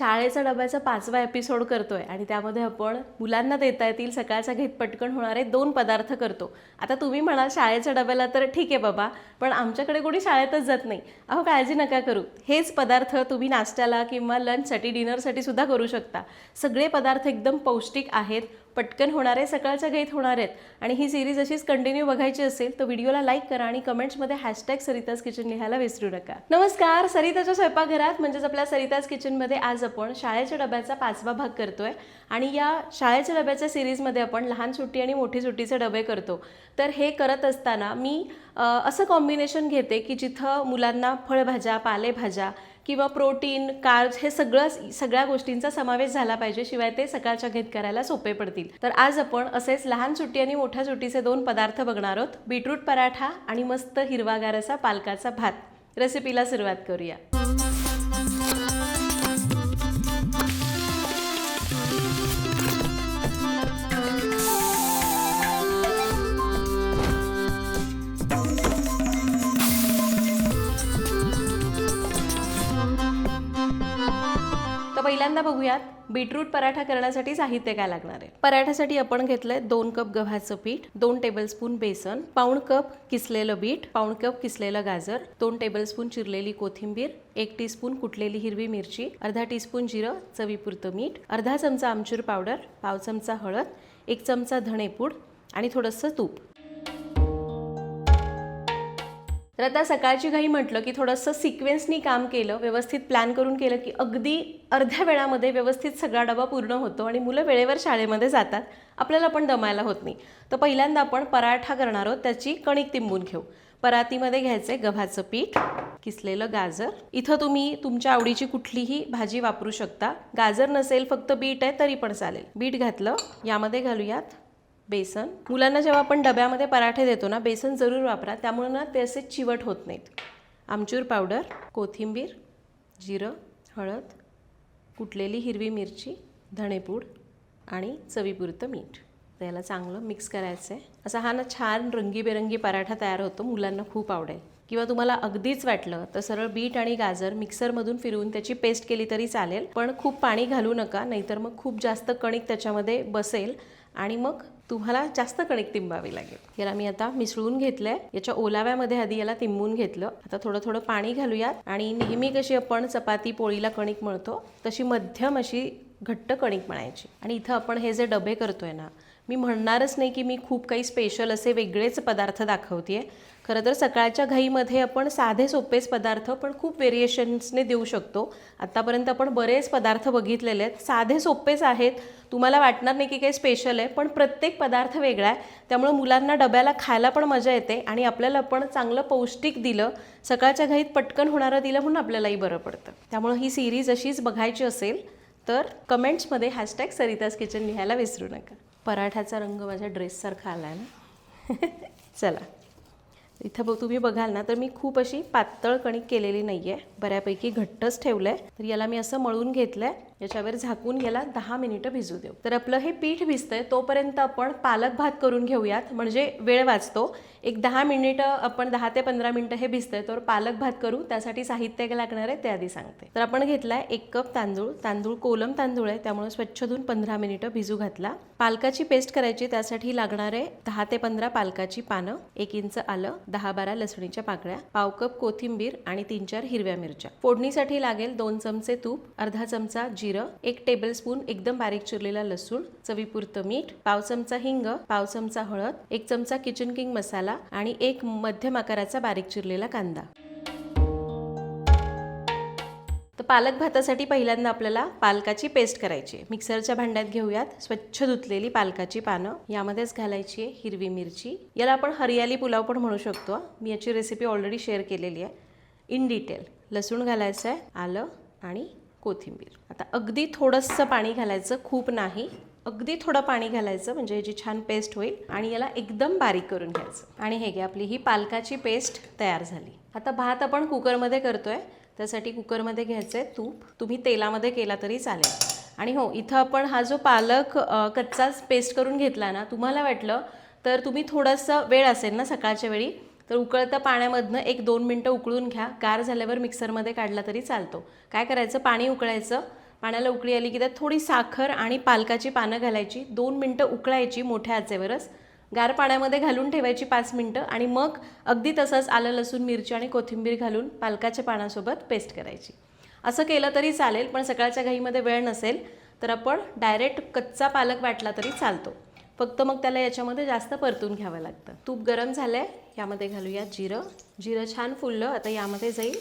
शाळेचा डब्याचा पाचवा एपिसोड करतोय आणि त्यामध्ये आपण मुलांना देता येतील सकाळचा घेत पटकन होणारे दोन पदार्थ करतो. आता तुम्ही म्हणाल शाळेच्या डब्याला तर ठीक आहे बाबा पण आमच्याकडे कोणी शाळेतच जात नाही. अहो काळजी नका करू. हेच पदार्थ तुम्ही नाश्त्याला किंवा लंचसाठी डिनरसाठी सुद्धा करू शकता. सगळे पदार्थ एकदम पौष्टिक आहेत. पटकन होणारे सकाळच्या घाईत होणार आहेत. आणि ही सिरीज अशीच कंटिन्यू बघायची असेल तर व्हिडिओला लाईक करा आणि कमेंट्समध्ये हॅशटॅग सरिताज किचन लिहायला विसरू नका. नमस्कार सरिताच्या स्वयंपाकघरात म्हणजेच आपल्या सरिताज किचनमध्ये आज आपण शाळेच्या डब्याचा पाचवा भाग करतोय. आणि या शाळेच्या डब्याच्या सिरीजमध्ये आपण लहान सुट्टी आणि मोठी सुट्टीचे डबे करतो. तर हे करत असताना मी असं कॉम्बिनेशन घेते की जिथं मुलांना फळभाज्या पालेभाज्या किंवा प्रोटीन कार्ब्स हे सगळं सगळ्या गोष्टींचा समावेश झाला पाहिजे. शिवाय ते सकाळच्या घेत करायला सोपे पडतील. तर आज आपण असेच लहान सुट्टी आणि मोठ्या सुट्टीचे दोन पदार्थ बघणार आहोत. बीटरूट पराठा आणि मस्त हिरवागार असा पालकाचा भात. रेसिपीला सुरुवात करूया. पहिल्यांदा बघूयात बीटरूट पराठा करण्यासाठी साहित्य काय लागणार आहे? पराठ्यासाठी आपण घेतलंय दोन कप गव्हाचं पीठ दोन टेबलस्पून बेसन पाऊण कप किसलेलं बीट पाऊण कप किसलेलं गाजर दोन टेबलस्पून चिरलेली कोथिंबीर एक टीस्पून कुटलेली हिरवी मिरची अर्धा टीस्पून जिरं चवीपुरतं मीठ अर्धा चमचा आमचूर पावडर पाव चमचा हळद एक चमचा धणेपूड आणि थोडंसं तूप. तर आता सकाळची घाई म्हटलं की थोडंसं सिक्वेन्सनी काम केलं व्यवस्थित प्लॅन करून केलं की अगदी अर्ध्या वेळामध्ये व्यवस्थित सगळा डबा पूर्ण होतो आणि मुलं वेळेवर शाळेमध्ये जातात. आपल्याला पण दमायला होत नाही. तर पहिल्यांदा आपण पराठा करणार आहोत त्याची कणिक तिंबून घेऊ. परातीमध्ये घ्यायचं आहे गव्हाचं पीठ किसलेलं गाजर. इथं तुम्ही तुमच्या आवडीची कुठलीही भाजी वापरू शकता. गाजर नसेल फक्त बीट आहे तरी पण चालेल. बीट घातलं यामध्ये घालूयात बेसन. मुलांना जेव्हा आपण डब्यामध्ये पराठे देतो ना बेसन जरूर वापरा. त्यामुळे ना ते असे चिवट होत नाहीत. आमचूर पावडर कोथिंबीर जिरं हळद कुटलेली हिरवी मिरची धणेपूड आणि चवीपुरतं मीठ. त्याला चांगलं मिक्स करायचं आहे असा हा ना छान रंगीबेरंगी पराठा तयार होतो. मुलांना खूप आवडेल. किंवा तुम्हाला अगदीच वाटलं तर सरळ बीट आणि गाजर मिक्सरमधून फिरवून त्याची पेस्ट केली तरी चालेल. पण खूप पाणी घालू नका नाहीतर मग खूप जास्त कणिक त्याच्यामध्ये बसेल आणि मग तुम्हाला जास्त कणिक तिंबावी लागेल. याला मी आता मिसळून घेतलंय. याच्या ओलाव्यामध्ये आधी याला तिंबून घेतलं. आता थोडं थोडं पाणी घालूयात. आणि नेहमी कशी आपण चपाती पोळीला कणिक मळतो तशी मध्यम अशी घट्ट कणिक म्हणायची आणि इथं आपण हे जे डबे करतोय ना मी म्हणणारच नाही की मी खूप काही स्पेशल असे वेगळेच पदार्थ दाखवते आहे खरं तर सकाळच्या घाईमध्ये आपण साधे सोपेच पदार्थ पण खूप व्हेरिएशन्सने देऊ शकतो. आत्तापर्यंत आपण बरेच पदार्थ बघितलेले आहेत. साधे सोपेच आहेत. तुम्हाला वाटणार नाही की काही स्पेशल आहे पण प्रत्येक पदार्थ वेगळा आहे. त्यामुळे मुलांना डब्याला खायला पण मजा येते आणि आपल्याला पण चांगलं पौष्टिक दिलं सकाळच्या घाईत पटकन होणारं दिलं म्हणून आपल्यालाही बरं पडतं. त्यामुळं ही सिरीज अशीच बघायची असेल तर कमेंट्समध्ये हॅशटॅग सरिताज किचन लिहायला विसरू नका. पराठ्याचा रंग माझ्या ड्रेससारखा आला आहे ना. चला. इथं बघ तुम्ही बघाल ना तर मी खूप अशी पातळ कणिक केलेली नाही आहे बऱ्यापैकी घट्टच ठेवलं आहे तर याला मी असं मळून घेतलं आहे याच्यावर झाकून याला दहा मिनिटं भिजू देऊ. तर आपलं हे पीठ भिजतंय तोपर्यंत आपण पालक भात करून घेऊयात. म्हणजे वेळ वाचतो. एक दहा मिनिटं आपण दहा ते पंधरा मिनिटं हे भिजतंय तर पालक भात करू. त्यासाठी साहित्य लागणार आहे ते आधी सांगते. तर आपण घेतलाय एक कप तांदूळ. तांदूळ कोलम तांदूळ आहे त्यामुळे स्वच्छ धुवून पंधरा मिनिटं भिजू घातला. पालकाची पेस्ट करायची त्यासाठी लागणार आहे दहा ते पंधरा पालकाची पानं एक इंच आलं दहा बारा लसणीच्या पाकळ्या पाव कप कोथिंबीर आणि तीन चार हिरव्या मिरच्या. फोडणीसाठी लागेल दोन चमचे तूप अर्धा चमचा जिरं एक टेबलस्पून एकदम बारीक चिरलेला लसूण चवीपुरतं मीठ पाव चमचा हिंग पाव चमचा हळद एक चमचा किचन किंग मसाला आणि एक मध्यम आकाराचा बारीक चिरलेला कांदा. पालक भातासाठी पहिल्यांदा आपल्याला पालकाची पेस्ट करायची आहे. मिक्सरच्या भांड्यात घेऊयात. स्वच्छ धुतलेली पालकाची पानं. यामध्येच घालायची आहे हिरवी मिरची. याला आपण हरियाली पुलाव पण म्हणू शकतो. मी याची रेसिपी ऑलरेडी शेअर केलेली आहे. इन डिटेल लसूण घालायचं आहे आलं आणि कोथिंबीर. आता अगदी थोडंसं पाणी घालायचं खूप नाही. अगदी थोडं पाणी घालायचं म्हणजे याची छान पेस्ट होईल. आणि याला एकदम बारीक करून घ्यायचं. आणि हे घ्या आपली ही पालकाची पेस्ट तयार झाली. आता भात आपण कुकरमध्ये करतोय. त्यासाठी कुकरमध्ये घ्यायचं आहे तूप. तुम्ही तेलामध्ये केला तरी चालेल. आणि हो इथं आपण हा जो पालक कच्चाच पेस्ट करून घेतला ना तुम्हाला वाटलं तर तुम्ही थोडंसं वेळ असेल ना सकाळच्या वेळी तर उकळत्या पाण्यामधनं एक दोन मिनटं उकळून घ्या. गार झाल्यावर मिक्सरमध्ये काढला तरी चालतो. काय करायचं? पाणी उकळायचं. पाण्याला उकळी आली की त्यात थोडी साखर आणि पालकाची पानं घालायची. दोन मिनटं उकळायची मोठ्या आचेवरच. गार पाण्यामध्ये घालून ठेवायची पाच मिनटं आणि मग अगदी तसंच आलं लसूण मिरची आणि कोथिंबीर घालून पालकाच्या पानासोबत पेस्ट करायची. असं केलं तरी चालेल पण सकाळच्या घाईमध्ये वेळ नसेल तर आपण डायरेक्ट कच्चा पालक वाटला तरी चालतो. फक्त मग त्याला याच्यामध्ये जास्त परतून घ्यावं लागतं. तूप गरम झालं आहे यामध्ये घालूया जिरं. जिरं छान फुललं आता यामध्ये जाईल.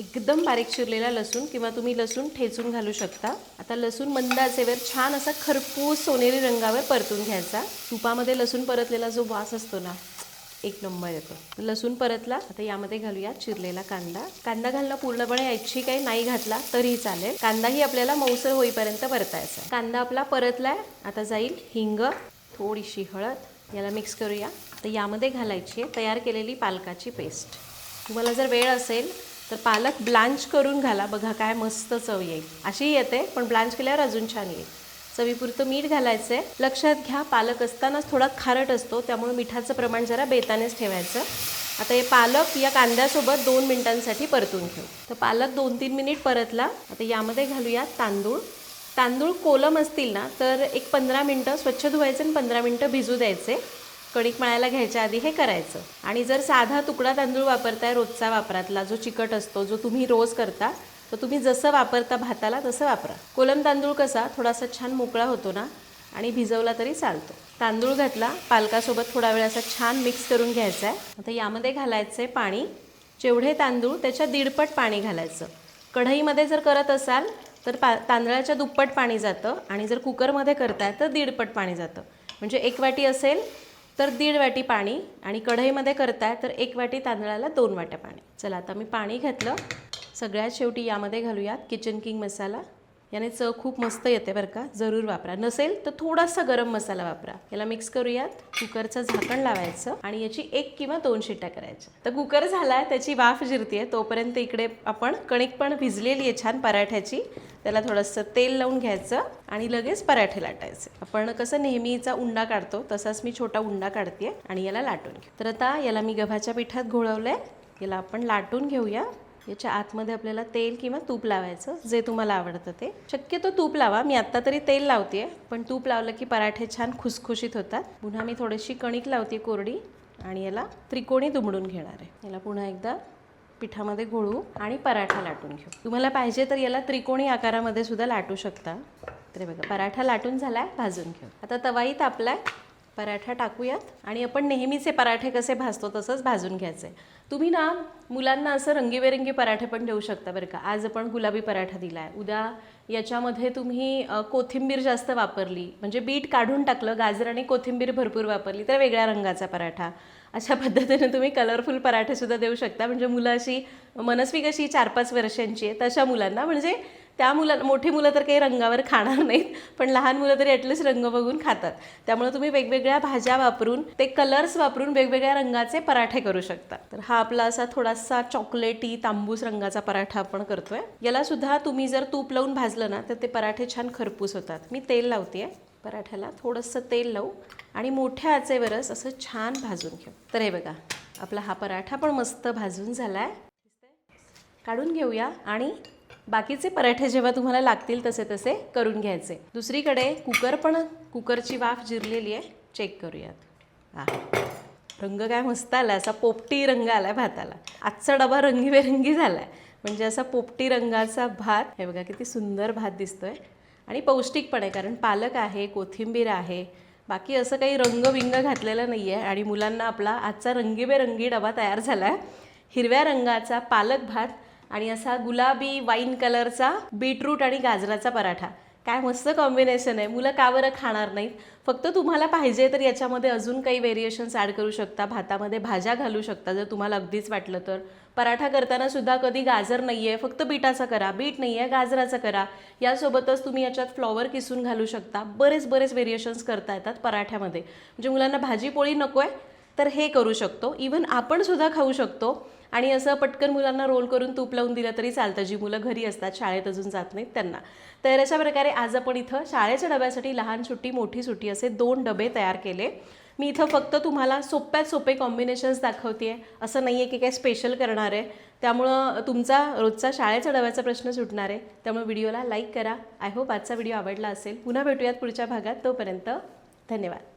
एकदम बारीक चिरलेला लसूण किंवा तुम्ही लसूण ठेचून घालू शकता. आता लसूण मंद आचेवर छान असा खरपूस सोनेरी रंगावर परतून घ्यायचा. तुपामध्ये लसूण परतलेला जो वास असतो ना एक नंबर येतो. लसूण परतला आता यामध्ये घालूया चिरलेला कांदा. कांदा घालणं पूर्णपणे ऐच्छिक आहे नाही घातला तरीही चालेल. कांदाही आपल्याला मऊसर होईपर्यंत परतायचा. कांदा आपला परतलाय आता जाईल हिंग थोडीशी हळद याला मिक्स करूया. तर यामध्ये घालायची आहे तयार केलेली पालकाची पेस्ट तुम्हाला जर वेळ असेल तर पालक ब्लांच करून घाला. बघा काय मस्त चव येईल. अशी येते पण ब्लांच केल्यावर अजून छान येईल. चवीपुरतं मीठ घालायचं आहे लक्षात घ्या पालक असतानाच थोडा खारट असतो त्यामुळे मिठाचं प्रमाण जरा बेतानेच ठेवायचं. आता हे पालक या कांद्यासोबत दोन मिनिटांसाठी परतून घेऊ. तर पालक दोन तीन मिनिट परतला. आता यामध्ये घालूया तांदूळ. तांदूळ कोलम असतील ना तर एक पंधरा मिनटं स्वच्छ धुवायचे आणि पंधरा मिनटं भिजू द्यायचे. कणिक मळायला घ्यायच्या आधी हे करायचं. आणि जर साधा तुकडा तांदूळ वापरताय रोजचा वापरातला जो चिकट असतो जो तुम्ही रोज करता तर तुम्ही जसं वापरता भाताला तसं वापरा. कोलम तांदूळ कसा थोडासा छान मोकळा होतो ना आणि भिजवला तरी चालतो. तांदूळ घातला पालकासोबत थोडा वेळ असा छान मिक्स करून घ्यायचा आहे. आता यामध्ये घालायचं आहे पाणी. जेवढे तांदूळ त्याच्या दीडपट पाणी घालायचं. कढईमध्ये जर करत असाल तर पा तांदळाच्या दुप्पट पाणी जातं. आणि जर कुकरमध्ये करताय तर दीडपट पाणी जातं. म्हणजे एक वाटी असेल तर दीड वाटी पाणी आणि कढईमध्ये करताय तर एक वाटी तांदळाला दोन वाट्या पाणी. चला आता मी पाणी घातलं. सगळ्यात शेवटी यामध्ये घालूयात किचन किंग मसाला याने चव खूप मस्त येते बरं का. जरूर वापरा. नसेल तर थोडासा गरम मसाला वापरा. याला मिक्स करूयात. कुकरचं झाकण लावायचं आणि याची एक किंवा दोन शिट्या करायच्या. तर कुकर झाला आहे त्याची वाफ जिरते तोपर्यंत इकडे आपण कणिक पण भिजलेली आहे छान पराठ्याची. त्याला थोडंसं तेल लावून घ्यायचं आणि लगेच पराठे लाटायचे. आपण कसं नेहमीचा उंडा काढतो तसाच मी छोटा उंडा काढते आणि याला लाटून घेऊ तर आता याला मी गव्हाच्या पिठात घोळवलं आहे याला आपण लाटून घेऊया. याच्या आतमध्ये आपल्याला तेल किंवा तूप लावायचं जे तुम्हाला आवडतं ते. शक्यतो तूप लावा. मी आत्ता तरी तेल लावते पण तूप लावलं की पराठे छान खुसखुशीत होतात. पुन्हा मी थोडीशी कणिक लावते कोरडी आणि याला त्रिकोणी दुमडून घेणार आहे. याला पुन्हा एकदा पिठामध्ये घोळू आणि पराठा लाटून घेऊ. तुम्हाला पाहिजे तर याला त्रिकोणी आकारामध्ये सुद्धा लाटू शकता. तर बघा पराठा लाटून झाला आहे भाजून घेऊ. आता तवाही तापलाय पराठा टाकूयात. आणि आपण नेहमीचे पराठे कसे भाजतो तसंच भाजून घ्यायचे. तुम्ही ना मुलांना असं रंगीबेरंगी पराठे पण देऊ शकता बरं का. आज आपण गुलाबी पराठा दिला आहे उद्या याच्यामध्ये तुम्ही कोथिंबीर जास्त वापरली. म्हणजे बीट काढून टाकलं गाजर आणि कोथिंबीर भरपूर वापरली तर वेगळ्या रंगाचा पराठा. अशा पद्धतीने तुम्ही कलरफुल पराठेसुद्धा देऊ शकता. म्हणजे मुलं अशी मनस्वी कशी चार पाच वर्षांची आहे तशा मुलांना. म्हणजे त्या मुला मोठी मुलं तर काही रंगावर खाणार नाहीत पण लहान मुलं तरी ॲटलिस्ट रंग बघून खातात. त्यामुळे तुम्ही वेगवेगळ्या भाज्या वापरून ते कलर्स वापरून वेगवेगळ्या रंगाचे पराठे करू शकता. तर हा आपला असा थोडासा चॉकलेटी तांबूस रंगाचा पराठा आपण करतोय. याला सुद्धा तुम्ही जर तूप लावून भाजलं ना तर ते पराठे छान खरपूस होतात. मी तेल लावते पराठ्याला थोडंसं तेल लावू. आणि मोठ्या आचेवरच असं छान भाजून घेऊ. तर हे बघा आपला हा पराठा पण मस्त भाजून झाला आहे काढून घेऊया आणि बाकीचे पराठे जेव्हा तुम्हाला लागतील तसे तसे करून घ्यायचे. दुसरीकडे कुकर पण कुकरची वाफ जिरलेली आहे चेक करूयात. हा रंग काय मस्त आला असा पोपटी रंग आला आहे भाताला. आजचा डबा रंगीबेरंगी झाला आहे म्हणजे असा पोपटी रंगाचा भात हे बघा किती सुंदर भात दिसतोय. आणि पौष्टिक पण आहे कारण पालक आहे कोथिंबीर आहे बाकी असं काही रंगविंग घातलेलं नाही आहे आणि मुलांना आपला आजचा रंगीबेरंगी डबा तयार झाला आहे हिरव्या रंगाचा पालक भात आणि असा गुलाबी वाईन कलरचा बीटरूट आणि गाजराचा पराठा. काय मस्त कॉम्बिनेशन आहे. मुलं का बरं खाणार नाहीत? फक्त तुम्हाला पाहिजे तर याच्यामध्ये अजून काही व्हेरिएशन्स ॲड करू शकता. भातामध्ये भाज्या घालू शकता जर तुम्हाला अगदीच वाटलं तर. पराठा करताना सुद्धा कधी गाजर नाही आहे फक्त बीटाचा करा. बीट नाही आहे गाजराचा करा. यासोबतच तुम्ही याच्यात फ्लॉवर किसून घालू शकता. बरेच बरेच व्हेरिएशन्स करता येतात पराठ्यामध्ये. म्हणजे मुलांना भाजी पोळी नको आहे तर हे करू शकतो. इवन आपण सुद्धा खाऊ शकतो. आणि असं पटकन मुलांना रोल करून तूप लावून दिलं तरी चालतं. जी मुलं घरी असतात शाळेत अजून जात नाहीत त्यांना. तर अशा प्रकारे आज आपण इथं शाळेच्या डब्यासाठी लहान सुट्टी मोठी सुट्टी असे दोन डबे तयार केले. मी इथं फक्त तुम्हाला सोप्यात सोपे कॉम्बिनेशन्स दाखवते आहे असं नाही आहे की काय स्पेशल करणार आहे. त्यामुळं तुमचा रोजचा शाळेचा डब्याचा प्रश्न सुटणार आहे. त्यामुळे व्हिडिओला लाईक करा. आय होप आजचा व्हिडिओ आवडला असेल. पुन्हा भेटूयात पुढच्या भागात. तोपर्यंत धन्यवाद.